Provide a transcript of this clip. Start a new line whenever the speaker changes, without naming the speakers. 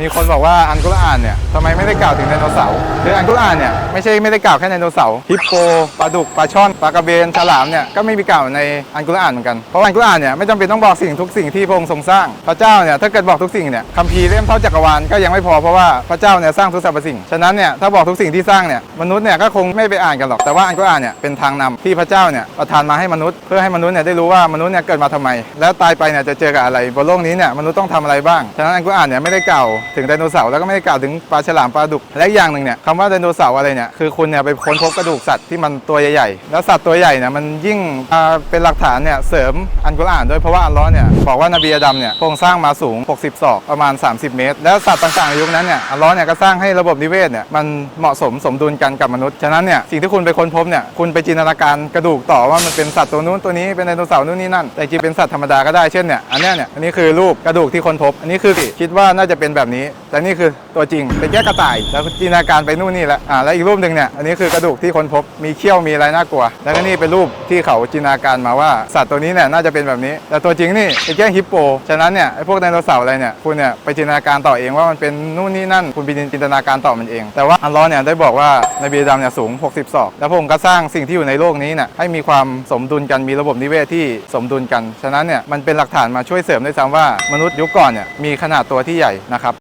มีคนบอกว่าอันกุรอานเนี่ยทำไมไม่ได้กล่าวถึงไดโนเสาร์คืออันกุรอานเนี่ยไม่ใช่ไม่ได้กล่าวแค่ไดโนเสาร์ฮิปโปปลาดุกปลาช่อนปลากระเบนฉลามเนี่ยก็ไม่มีกล่าวในอันกุรอานเหมือนกันเพราะอันกุรอานเนี่ยไม่จำเป็นต้องบอกสิ่งทุกสิ่งที่พระองค์ทรงสร้างพระเจ้าเนี่ยถ้าเกิดบอกทุกสิ่งเนี่ยคัมภีร์เล่มเท่าจักรวาลก็ยังไม่พอเพราะว่าพระเจ้าเนี่ยสร้างทุกสรรพสิ่งฉะนั้นเนี่ยถ้าบอกทุกสิ่งที่สร้างเนี่ยมนุษย์เนี่ยก็คงไม่ไปอ่านกันหรอกแต่ว่าอันกุรอานเนี่ยเป็นทางนำที่พระเจ้าเนี่ยประทานมาให้มนุษย์เพื่อให้มนุษย์เนี่ยได้รู้ว่ามนุษย์เนี่ยเกิดมาทำไม แล้วตายไปเนี่ยจะเจอกับอะไรบนโลกนี้เนี่ยมนุษย์ต้องทำอะไรบ้างฉะนั้นอันกุรอานเนี่ยไม่ได้กล่าวถึงไดโนเสาร์แล้วก็ไม่ได้กล่าวถึงปลาฉลามปลาดุกและอีกอย่างหนึ่งเนี่ยคำว่าไดโนเสาร์อะไรเนี่ยคือคุณเนี่ยไปค้นพบกระดูกสัตว์ที่มันตัวใหญ่ๆแล้วสัตว์ตัวใหญ่เนี่ยมันยิ่งเป็นหลักฐานเนี่ยเสริมอันกุรอานด้วยเพราะว่าอัลลอฮ์เนี่ยบอกว่านบีอาดัมเนี่ยพรงสร้างมาสูง 60ศอกประมาณ 30 เมตร แล้วสัตว์ต่างๆในยุคนั้นเนี่ยอัลลอฮ์เนี่ยก็สร้างให้ระบบนิเวศเนี่ยมันเหมาะสมสมดุลกันกับมนุษย์ฉะนั้นเนี่ยสิ่งที่คุณไปค้นพบเนี่ยคุณไปจินตนาการกระดูกต่อว่ามันเป็นสัตว์ตัวนู้นตัวนี้เป็นไดโนเสาร์นู่นนี่นั่นแต่จริงเป็นสัตว์ธรรมดาก็ได้เช่นเนี่ยอันเนี้ยเนี่ยอันนี้คือรูปกระดูกที่ค้นพบ อันนี้คือคิดว่าน่าจะเป็นแบบนี้แต่นี่คือตัวจริงเป็นแค่กระต่าย แล้วจินตนาการไปนู่นนี่แล้วอ่าแล้วอีกรูปหนึ่งเนี่ยอันนี้คือกระดูกที่ค้นพบมีเขี้ยวมีอะไรน่ากลัว แล้วก็นี่เป็นรูปที่เขาจินตนาการมาว่าสัตว์ตัวนี้เนี่ยน่าจะเป็นแบบนี้ แต่ตัวจริงนี่เป็นแค่ฮิปโปฉะนั้นเนี่ยไอ้พวกไดโนเสาร์อะไรเนี่ยคุณเนี่ยไปจินตนาการต่อเองว่ามันเป็นนู่นนี่นั่นคุณไปจินตนาการต่อมันเอง แต่ว่าอัลเลอฮ์เนี่ยได้บอกว่าในบีอาดัมเนี่ยสูง 60ศอกแล้วพระองค์ก็สร้างสิ่งที่อยู่ในโลกนี้เนี่ยให้มีความสมดุลกันมีระบบนิเวศที่สมดุลกัน ฉะนั้นเนี่ยมันเป็นหลักฐานมาช่วยเสริมด้วยซ้ำว่ามนุษย์ยุคก่อนเนี่ยมีขนาดตัวที่ใหญ่นะครับ